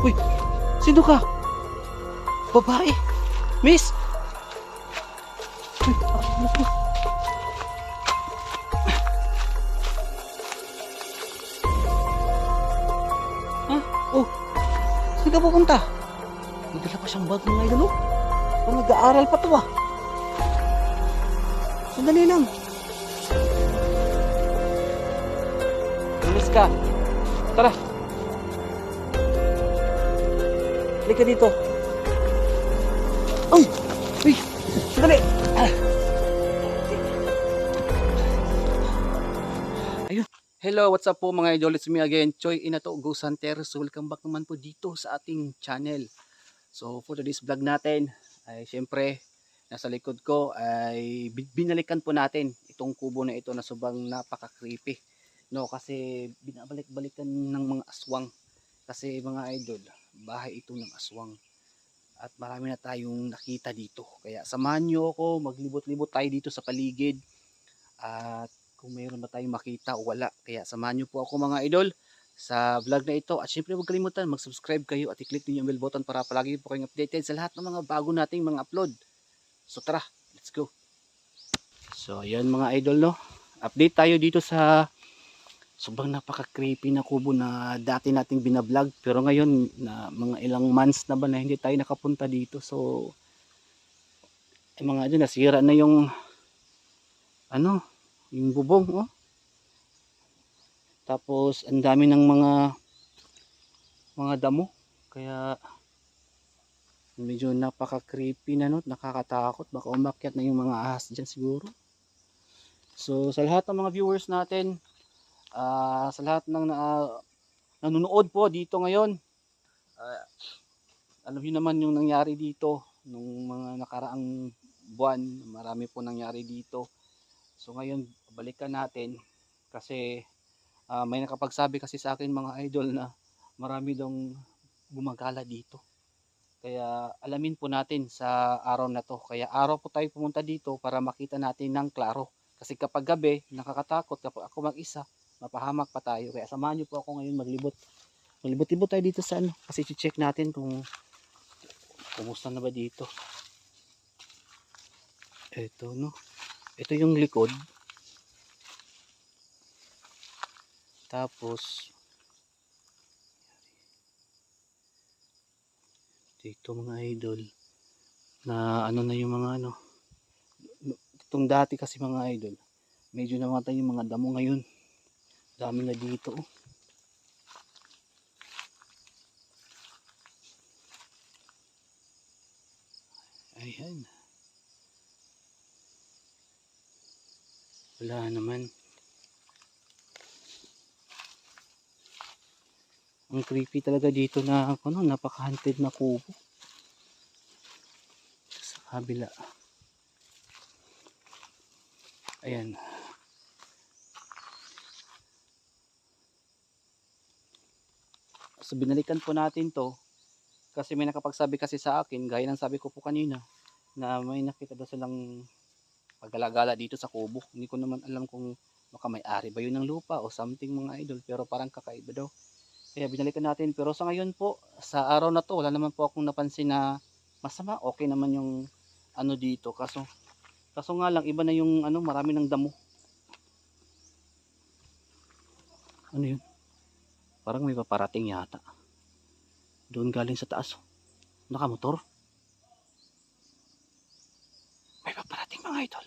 Uy, sino ka? Babae. Miss! Uy, ano to? Ha? Oh, saan ka pupunta? May dala pa siyang bag mga idol, oh. Parang nag-aaral pa to, ah. Sandali lang. Alis ka. Tara. Halika dito. Oh! Uy! Sandali! Ah. Ayun. Hello, what's up po mga idol? It's me again, Choi Inato Go Santeros. So, welcome back naman po dito sa ating channel. So, for today's vlog natin, ay syempre, nasa likod ko ay bi- binalikan po natin itong kubo na ito na subang napaka-creepy. No, kasi binabalik-balikan ng mga aswang. Kasi mga idol, bahay ito ng aswang. At marami na tayong nakita dito. Kaya samahan nyo ako, maglibot-libot tayo dito sa paligid. At kung mayroon ba tayong makita o wala. Kaya samahan nyo po ako mga idol sa vlog na ito. At syempre huwag kalimutan, mag-subscribe kayo at i-click niyo yung bell button para palagi po kayong updated sa lahat ng mga bago nating mga upload. So tara, let's go. So ayan mga idol no. Update tayo dito sa sobrang napaka-creepy na kubo na dati nating binablog pero ngayon na mga ilang months na ba na hindi tayo nakapunta dito. So eh, mga idol nasira na yung ano yung bubong oh. Tapos ang dami ng mga mga damo. Kaya medyo napaka-creepy na no? Nakakatakot. Baka umakyat na yung mga ahas dyan siguro. So sa lahat ng mga viewers natin ah, sa lahat ng na, nanonood po dito ngayon ah, alam niyo naman yung nangyari dito nung mga nakaraang buwan marami po nangyari dito. So ngayon balikan natin kasi ah, may nakapagsabi kasi sa akin mga idol na marami daw gumagala dito. Kaya alamin po natin sa araw na to. Kaya araw po tayo pumunta dito para makita natin ng klaro. Kasi kapag gabi nakakatakot kapag ako mag-isa mapahamak pa tayo. Kaya samahan niyo po ako ngayon maglibot. Maglibot-libot tayo dito sa ano. Kasi check natin kung kumusta na ba dito. Ito no. Ito yung likod. Tapos dito mga idol na ano na yung mga ano itong dati kasi mga idol medyo namatay yung mga damo ngayon dami na dito oh. ayan. Wala naman. Ang creepy talaga dito na ano, napaka-haunted na kubo. Sa kabila. Ayan So binalikan po natin to kasi may nakapagsabi kasi sa akin, gaya ng sabi ko po kanina, na may nakita daw silang paggalagala dito sa kubo. Hindi ko naman alam kung baka may-ari ba yun ng lupa o something mga idol, pero parang kakaiba daw. Kaya binalikan natin. Pero sa ngayon po, sa araw na to, wala naman po akong napansin na masama. Okay naman yung ano dito. Kaso, kaso nga lang, iba na yung ano, marami ng damo. Ano yun? Parang may paparating yata. Doon galing sa taas. Nakamotor. May paparating mga idol.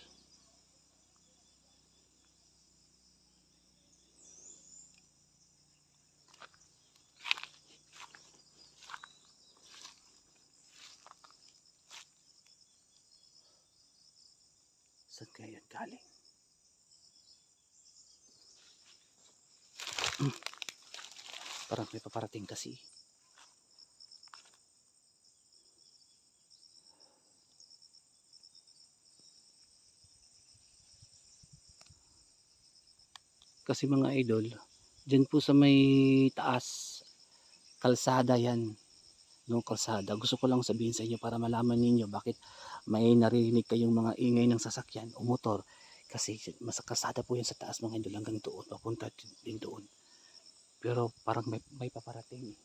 Saan kaya galing? Hmm. Parang may paparating kasi. Kasi mga idol, dyan po sa may taas, kalsada yan. Yung kalsada. Gusto ko lang sabihin sa inyo para malaman ninyo bakit may narinig kayong mga ingay ng sasakyan o motor. Kasi mas kalsada po yan sa taas mga idol hanggang doon. Papunta din doon. Pero parang may, may paparating. eh.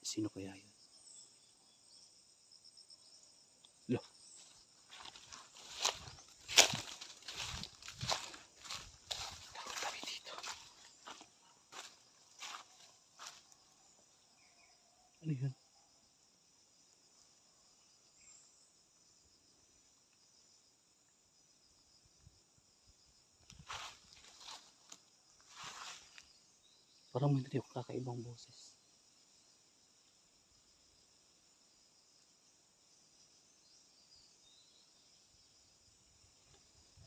Sino kaya yun? Lo. Dito. Ano yun? Parang may narinig ako kakaibang boses.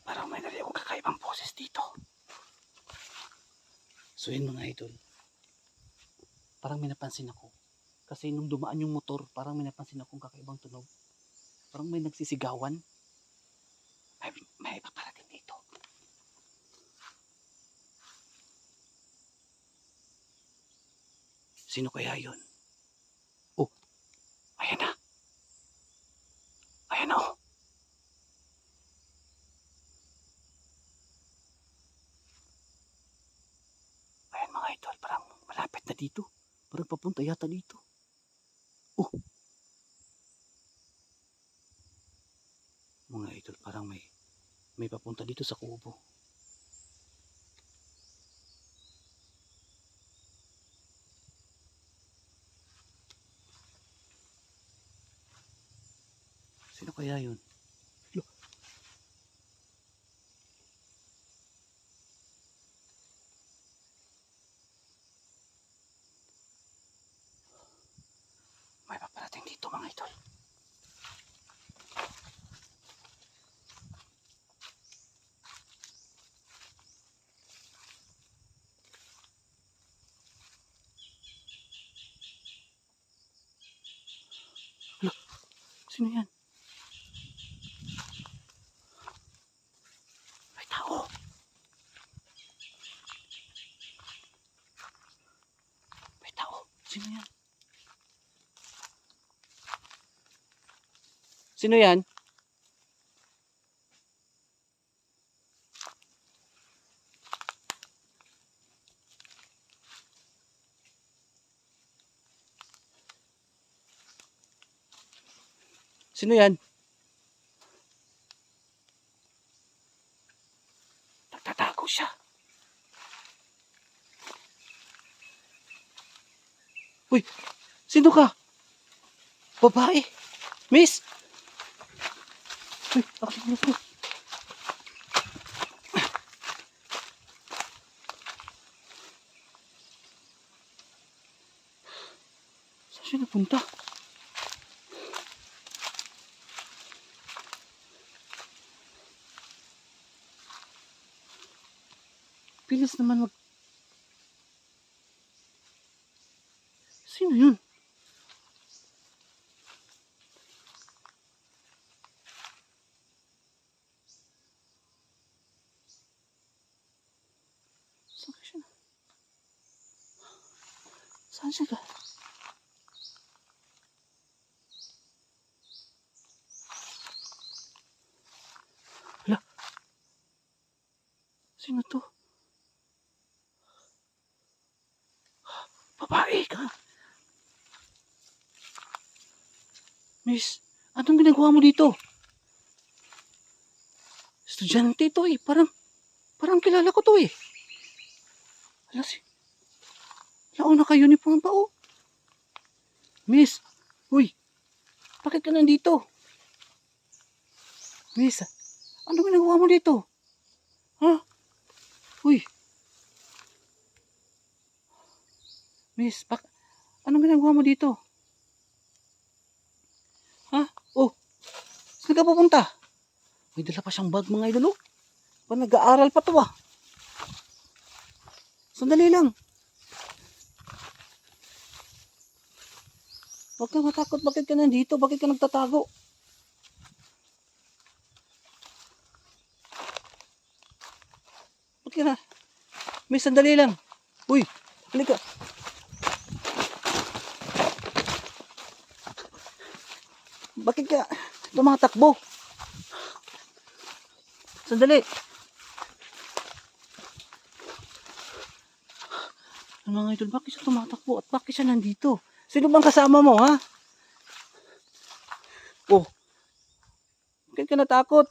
Parang may akong kakaibang boses dito. So yun mga idol. Parang may napansin ako. Kasi nung dumaan yung motor, parang may napansin akong kakaibang tunog. Parang may nagsisigawan. May, may Sino kaya yun? Oh, ayan na. Ayan na oh. Ayan mga idol, parang malapit na dito. Parang papunta yata dito. Oh. Mga idol, parang may may papunta dito sa kubo. Sino kaya yun? May paparating dito mga idol. Lo. Sino yan? May tao. May tao. Sino yan? Sino yan? Sino yan? Nagtatago siya. Uy, sino ka? Babae. Miss. Uy, ako na to. Saan siya napunta? Bilis naman mag... Sino yun? Saan siya? Siya ka? Hala? Sino to? Babae. Miss, anong ginagawa mo dito? Estudyante to eh. Parang, parang kilala ko to eh. Hala si... Oh, naka-uniform pa oh. Miss, uy, bakit ka nandito? Miss, ano ginagawa mo dito? Ha? Uy. Miss, bak anong ginagawa mo dito? Ha? Oh, saan ka pupunta? May dala pa siyang bag mga idol, oh. Pa nag-aaral pa to, ah. Sandali lang. Huwag ka matakot. Bakit ka nandito? Bakit ka nagtatago? Bakit ka na? May sandali lang. Uy, halika. Bakit ka tumatakbo? Sandali. Ano mga idol, bakit siya tumatakbo at bakit siya nandito? Sino bang kasama mo, ha? Oh. Bakit ka natakot?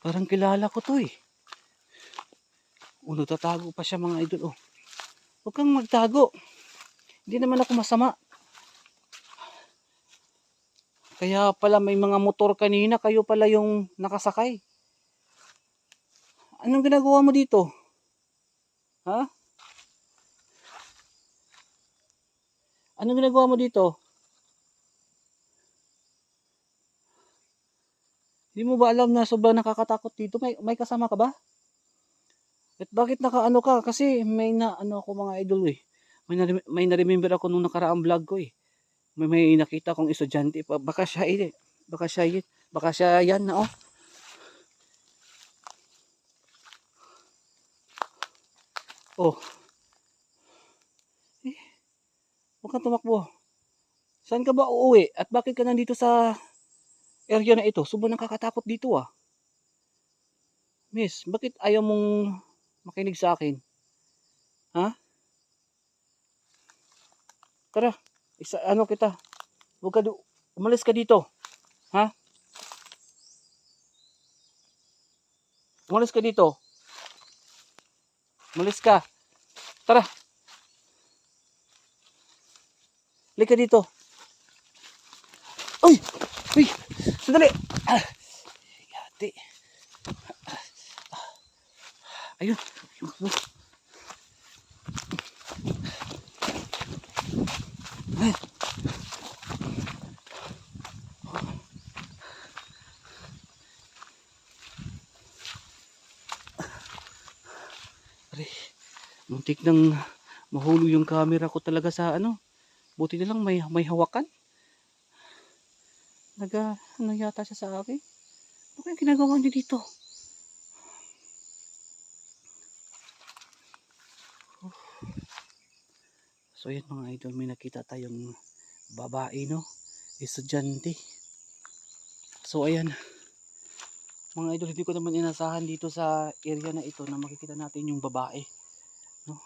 Parang kilala ko to eh. Oh, nagtatago pa siya mga idol. Oh. Huwag kang magtago. Hindi naman ako masama. Kaya pala may mga motor kanina, kayo pala yung nakasakay. Anong ginagawa mo dito? Ha? Anong ginagawa mo dito? Hindi mo ba alam na sobrang nakakatakot dito? May, may kasama ka ba? At bakit nakaano ka? Kasi may na ano ako mga idol eh. May na, may na-remember ako nung nakaraang vlog ko eh. May, may nakita kong estudyante pa. Baka siya eh. Baka siya yun. Baka siya yan na oh. Oh. Eh, huwag kang tumakbo. Saan ka ba uuwi? At bakit ka nandito sa area na ito? Sobrang nakakatakot dito ah. Miss, bakit ayaw mong makinig sa akin? Ha? Tara, isa, ano kita? Huwag ka, du- umalis ka dito. Ha? Umalis ka dito. Umalis ka. Tara. Halika dito. Uy! Uy! Sandali! Ah, yati. Ayun. Ay. Aray, muntik nang mahulo yung camera ko talaga sa ano. Buti na lang may, may hawakan. Naga, ano yata siya sa akin? Ano kaya ginagawa niyo dito? So yan mga idol, may nakita tayong babae no, estudyante. So ayan, mga idol, hindi ko naman inasahan dito sa area na ito na makikita natin yung babae. No?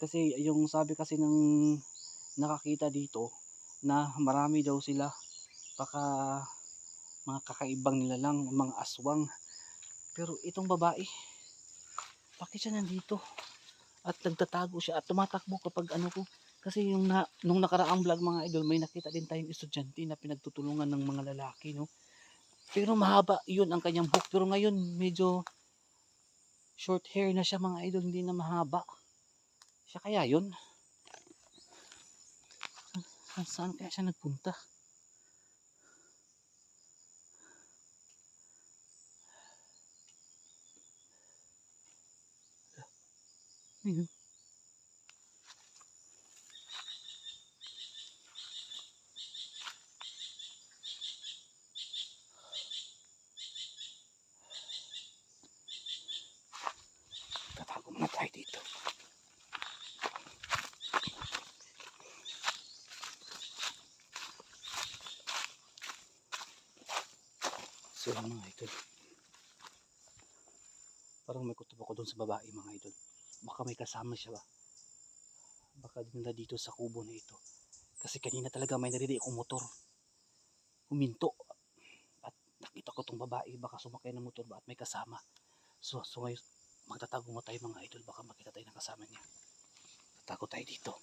Kasi yung sabi kasi ng nakakita dito na marami daw sila baka mga kakaibang nila lang, mga aswang. Pero itong babae, bakit siya nandito? At nagtatago siya at tumatakbo kapag ano ko. Kasi yung na, nung nakaraang vlog mga idol, may nakita din tayong estudyante na pinagtutulungan ng mga lalaki, no? Pero mahaba yun ang kanyang buhok. Pero ngayon, medyo short hair na siya mga idol, hindi na mahaba. Siya kaya yun? Saan, saan kaya siya nagpunta? Ayun. Tatago muna tayo dito. So yun mga idol. Parang may kutob ako doon sa babae mga idol. Baka may kasama siya ba? Baka dinala dito sa kubo na ito. Kasi kanina talaga may naririnig akong motor. Huminto. At nakita ko tong babae. Baka sumakay ng motor ba at may kasama. So, so ngayon, magtatago mo tayo mga idol. Baka makita tayo ng kasama niya. Tatago tayo dito.